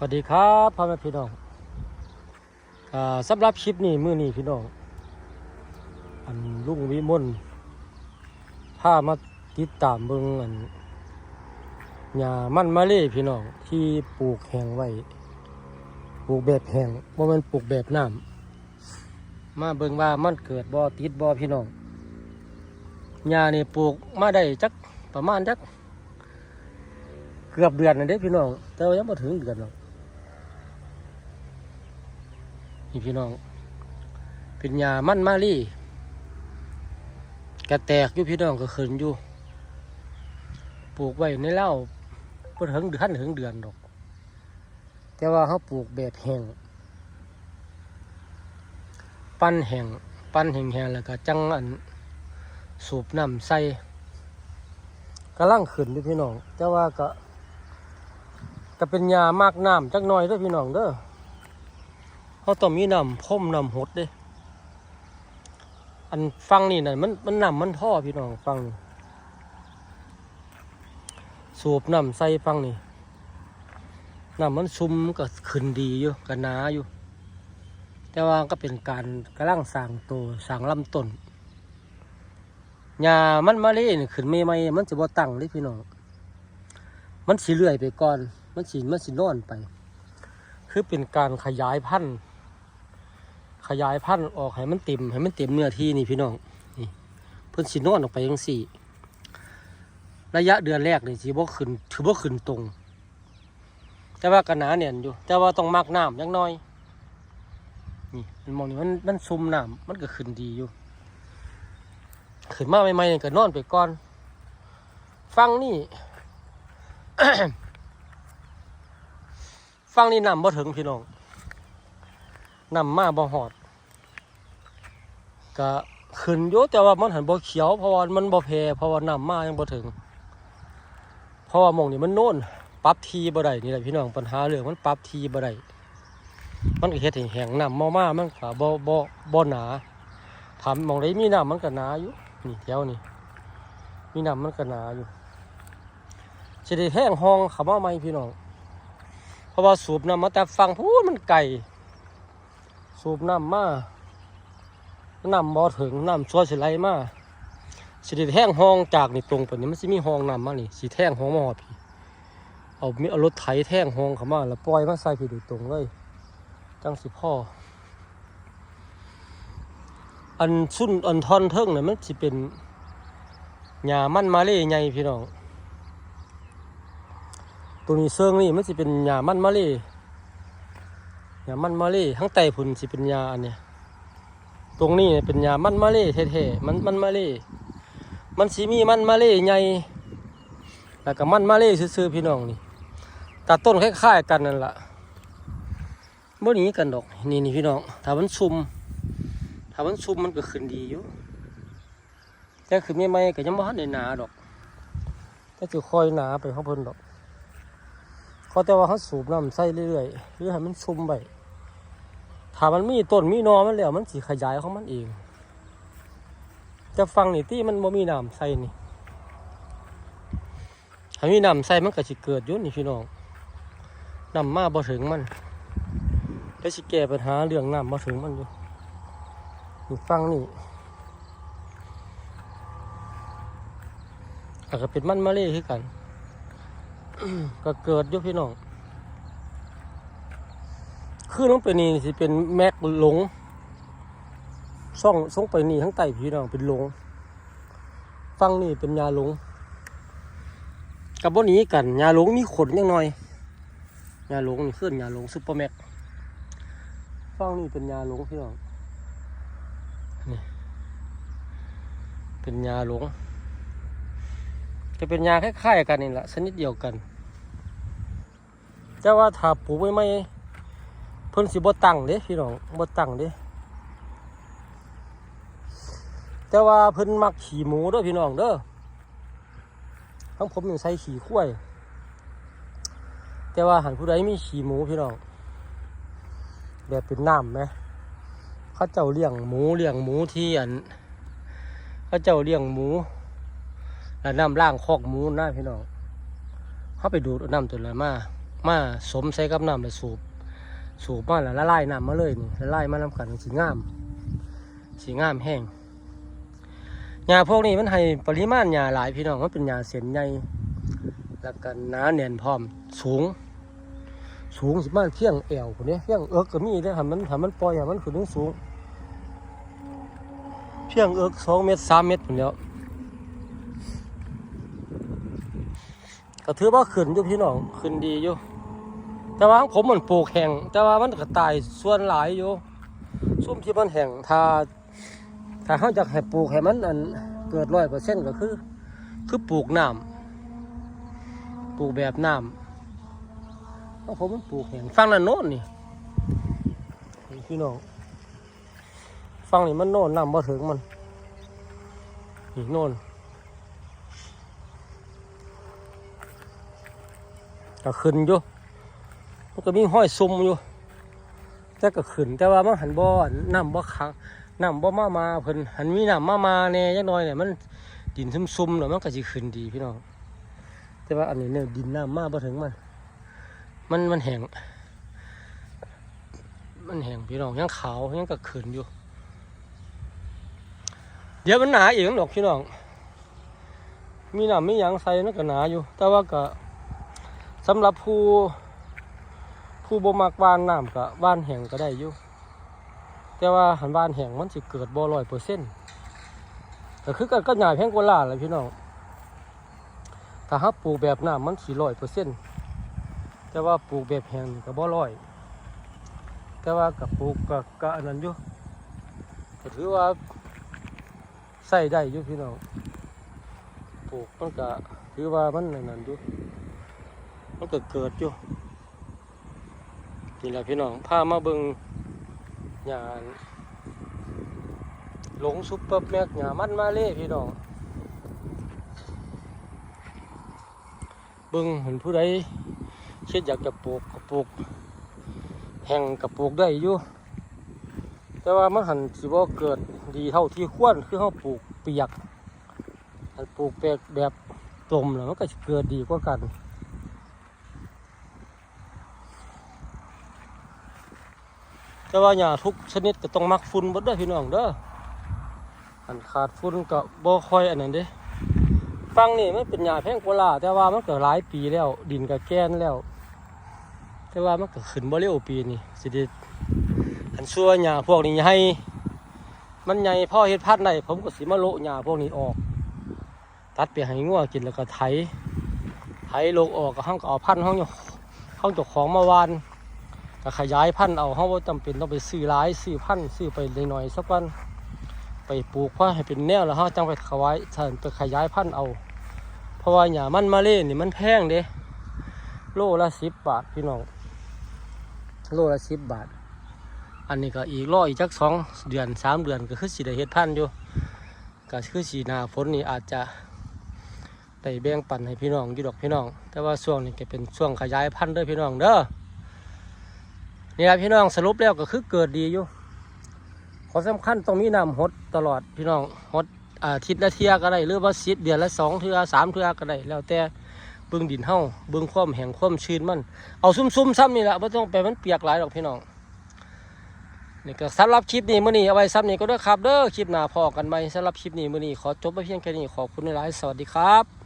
สวัสดีครับพ่อแม่พี่น้องอสำหรับคลิปนี้มือนี้พี่น้อง อันลุงวิมลพามาติดตามเบิงอันหญ้ามันมะเล่พี่น้องที่ปลูกแห้งไว้ปลูกแบบแห้งบ่แม่นปลูกแบบน้ำมาเบิงว่ามันเกิดบ่อติดบ่อพี่น้องหญ้านี่ปลูกมาได้จักประมาณจักเกือบเดือนนั่นเด้พี่น้องแต่ว่ายังไม่ถึงเดือนหรอก นี่พี่น้อง เป็นยามันมาลี่กระแตกอยู่พี่น้องก็ขึ้นอยู่ ปลูกไว้ในเล่าเพิ่ถึงเดือนถึงเดือนดอก แต่ว่าเขาปลูกแบบแห้งปั้นแห้งปั้นแห้งๆแล้วก็จังอันสูบน้ำใส่กำลังขึ้นอยู่พี่น้อง แต่ว่าก็ก็เป็นยามากน้ำจักหน่อยด้อพี่น้องเด้อ เขาต้องมีน้ำพ่มน้ำหดเด้ อันฟังนี่น่ะมันมันน้ำมันท่อพี่น้องฟังนี่สูบน้ำใส่ฟังนี่น้ำมันซุ่มก็ขึ้นดีอยู่ก็หนาอยู่ แต่ว่าก็เป็นการกำลังสร้างตัวสร้างลำต้นยามันมาเล่นี่ขึ้นไม่ไม่มันจะบ่ตั้งเลยพี่น้องมันสีเลื่อยไปก่อน มันสีมันสีนอนไป คือเป็นการขยายพันธุ์ ขยายพันธุ์ออกให้มันเต็มให้มันเต็มเนื้อที่นี่พี่น้องนี่เพิ่นสีนอนออกไปยังสี่ ระยะเดือนแรกนี่สีบ่ขึ้นถือบ่ขึ้นตรง แต่ว่ากันหนาเนี่ยอยู่ แต่ว่าต้องมักน้ำยังน้อยนี่มันมองนี่มันมันซุ่มน้ำมันก็ขึ้นดีอยู่ ขึ้นมาใหม่ๆนี่ก็นอนไปก่อน ฟังนี่ฟังนี่น้ำบ่ถึงพี่น้อง นำมาบ่หอดก็ขึ้นอยู่แต่ว่ามันหันบ่เขียวเพราะว่ามันบ่แพเพราะว่านำมายังบ่ถึงเพราะว่ามองนี่มันโน่นปรับทีบ่ได้นี่แหละพี่น้องปัญหาเรื่องมันปรับทีบ่ได้มันก็เฮ็ดให้แห้งน้ำเมามามันก็บ่บ่บ่หนาถามมองใดมีน้ำมันก็หนาอยู่นี่แถวนี่มีน้ำมันก็หนาอยู่สิได้แห้งห้องขามาไหมพี่น้อง เพราะว่าสูบน้ำมาแต่ฟังพูดมันไก่ สูบน้ำมาน้ำบ่ถึงน้ำซัวสิไหลมาสิแห้งห้องจากนี่ตรงไปนี่มันสิมีห้องน้ำมานี่สิแท่งห้องมาหอดพี่เอามีเอารถไถแท่งห้องเขามาแล้วปล่อยมาใส่พี่ดยตรงเลยจังสิพ่อ อันซุ่นอันทอนเทิงเนี่ยมันสิเป็นหญ้ามันมาเล่ใหญ่พี่น้องตัวนี้เซิงนี่มันสิเป็นหญ้ามันมะเล่ หญ้ามันมะเล่ทั้งไตผุนสิเป็นหญ้าอันเนี้ยตรงนี้เป็นหญ้ามันมะเล่แท้ๆมันมันมะเล่มันสิมีมันมะเล่ใหญ่แล้วก็มันมะเล่ซื่อๆพี่น้องนี่ตัดต้นคล้ายๆกันนั่นแหละบ่หนีกันดอกนี่นี่พี่น้องถ้ามันซุ่มถ้ามันซุ่มมันก็ขึ้นดีอยู่แต่ขึ้นไม่ไม่ก็ยังบ่ทันได้หนาดอกแต่จะคอยหนาไปเขาเพิ่นดอกเขาแต่ว่าเขาสูบน้ำใส่เรื่อยๆหรือให้มันซุ่มไป ถ้ามันมีต้นมีนอมันแล้วมันสิขยายของมันเอง จะฟังนี่ที่มันบ่มีน้ำใส่นี่ถ้ามีน้ำใส่มันก็สิเกิดยู่นี่พี่น้องน้ำมาบ่ถึงมันแล้วสิแก้ปัญหาเรื่องน้ำบ่ถึงมันอยู่นี่ฟังนี่อาจจะเป็นมันมาเล่คือกัน ก็เกิดอยู่พี่น้อง คือน้องเป็นนี่สิเป็นแม็กหลงซ่องส่งไปนี่ทั้งไตพี่น้องเป็นหลงฟังนี่เป็นยาหลงกับบนนี้กันยาหลงมีขนยังหน่อยยาหลงนี่ขึ้นยาหลงซุปเปอร์แม็กฟังนี่เป็นยาหลงพี่น้องนี่เป็นยาหลงจะเป็นยาคล้ายๆกันนี่แหละชนิดเดียวกัน แต่ว่าถ้าปลูกไม่ไม่ เพิ่นสิบ่ตั้งเด้พี่น้องบ่ตั้งเด้แต่ว่าเพิ่นมักขี่หมูเด้อพี่น้องเด้อทั้งผมยังใส่ขี่ข้วย แต่ว่าหันผู้ใดมีขี่หมูพี่น้องแบบเป็นน้ำไหมเขาเจ้าเลี้ยงหมูเลี้ยงหมูที่อันเขาเจ้าเลี้ยงหมูแล้วน้ำล่างคอกหมูนะพี่น้องเขาไปดูดน้ำตัวละมามาสมใส่กับน้ำแล้วสูบ สูบมาแล้วละลายน้ำมาเลยนี่ละลายมาน้ำกันสีงาม สีงามแห้งหญ้าพวกนี้มันให้ปริมาณหญ้าหลายพี่น้องมันเป็นหญ้าเส้นใหญ่แล้วก็หนาแน่นพร้อมสูง สูงสิบ้านเพียงแอวคนนี้เพียงเอิกก็มีได้ทำมันทำมันปล่อยให้มันขึ้นถึงสูงเพียงเอิกสองเมตรสามเมตรผมแล้วก็ถือว่าขึ้นอยู่พี่น้องขึ้นดีอยู่ แต่ว่าของผมมันปลูกแห้งแต่ว่ามันก็ตายส่วนหลายอยู่ซุ่มที่มันแห้งถ้าถ้าเขาจะให้ปลูกให้มันอันเกิดร้อยเปอร์เซ็นต์ก็คือ คือปลูกน้ำปลูกแบบน้ำของผมมันปลูกแห้งฟังนั่นโน่นนี่นี่พี่น้องฟังนี่มันโน่นน้ำบ่ถึงมันนี่โน่นก็ขึ้นอยู่ มันก็มีห้อยซุ่มอยู่ แต่ก็ขึ้นแต่ว่ามันหันบ่อน้ำบ่ขังน้ำบ่มามาเพิ่นหันมีน้ำมามาแหน่จักหน่อยเนี่ยมันดินซุ่มๆแล้วมันก็สิขึ้นดีพี่น้องแต่ว่าอันนี้เนี่ยดินน้ำมาบ่ถึงมัน มันมันแห้งมันแห้งพี่น้องยังขาวยังก็ขึ้นอยู่ เดี๋ยวมันหนาอีกดอกพี่น้องมีน้ำมีหยังใส่นั่นก็หนาอยู่ แต่ว่าก็สำหรับผู้ ผู้บ่มักบ้านน้ำก็บ้านแห้งก็ได้อยู่แต่ว่าหันบ้านแห้งมันสิเกิดบ่ร้อยเปอร์เซ็นต์ก็คือกันก็หยาแพงกว่าลาแหละพี่น้องถ้าหาปลูกแบบน้ำมันสิร้อยเปอร์เซ็นต์แต่ว่าปลูกแบบแห้งก็บ่ร้อยแต่ว่ากับปลูกก็ก็อันนั้นอยู่ก็ถือว่าใส่ได้อยู่พี่น้องปลูกมันก็ถือว่ามันอันนั้นอยู่มันก็เกิดอยู่ นี่แหละพี่น้องพามาเบิงหยาหลงซุปเปอร์แม็กหยามันมาเล่พี่น้องเบิงเห็นผู้ใดคิดอยากจะปลูกก็ปลูกแห่งกับปลูกได้อยู่แต่ว่ามันหันสิบ่เกิดดีเท่าที่ควรคือเขาปลูกเปียกปลูกแบบแบบตมแล้วมันก็สิเกิดดีกว่ากัน แต่ว่าหญ้าทุกชนิดก็ต้องมักฝุ่นหมดเด้อพี่น้องเด้ออันขาดฝุ่นก็บ่ค่อยอันนั้นเด้ฟังนี่มันเป็นหญ้าแพงกว่าลาแต่ว่ามันก็หลายปีแล้ว ดินก็แก่นแล้ว แต่ว่ามันก็ขึ้นบ่เร็วปีนี้สิได้อันซัวหญ้าพวกนี้ให้ มันใหญ่พ่อเฮ็ดพันธุ์ได้ผมก็สิมาโละหญ้าพวกนี้ออก ตัดไปให้งัวกินแล้วก็ไถไถลงออกก็ห้องก็เอาพันห้องห้องเจ้าของมาวาน ก็ขยายพันธุ์เอาเขาบ่จำเป็นต้องไปซื้อหลายซื้อพันธุ์ซื้อไปหน่อยๆสักวันไปปลูกเพื่อให้เป็นแนวแล้วเขาจังไปขยายฉันไปขยายพันธุ์เอา เพราะว่าหญ้ามันมาเล่นี่มันแพงเด้โลละสิบบาทพี่น้องโลละสิบบาท อันนี้ก็อีกรออีกจักสองเดือนสามเดือนก็คือสีได้เฮ็ดพันธุ์อยู่ก็คือสีหนาฝนนี่อาจจะได้แบ่งปันให้พี่น้องอยู่ดอกพี่น้อง แต่ว่าช่วงนี้ก็เป็นช่วงขยายพันธุ์ด้อพี่น้องเด้อ นี่แหละพี่น้องสรุปแล้วก็คือเกิดดีอยู่ขอสำคัญต้องมีน้ำหดตลอดพี่น้องหดอาทิตย์ละเทียก็ได้หรือว่าสิเดือนละสองเทือสามเทือก็ได้แล้วแต่เบื้องดินเฮาเบื้องความแห้งความชื้นมันเอาซุ่มๆซ้ำนี่แหละไม่ต้องไปมันเปียกหลายหรอกพี่น้องนี่ก็สำหรับคลิปนี้มื้อนี้เอาไว้ซ้ำนี้ก็เด้ครับเด้อคลิปหน้าพอกันไหมสำหรับคลิปนี้มื้อนี้ขอจบไปเพียงแค่นี้ขอบคุณหลายสวัสดีครับ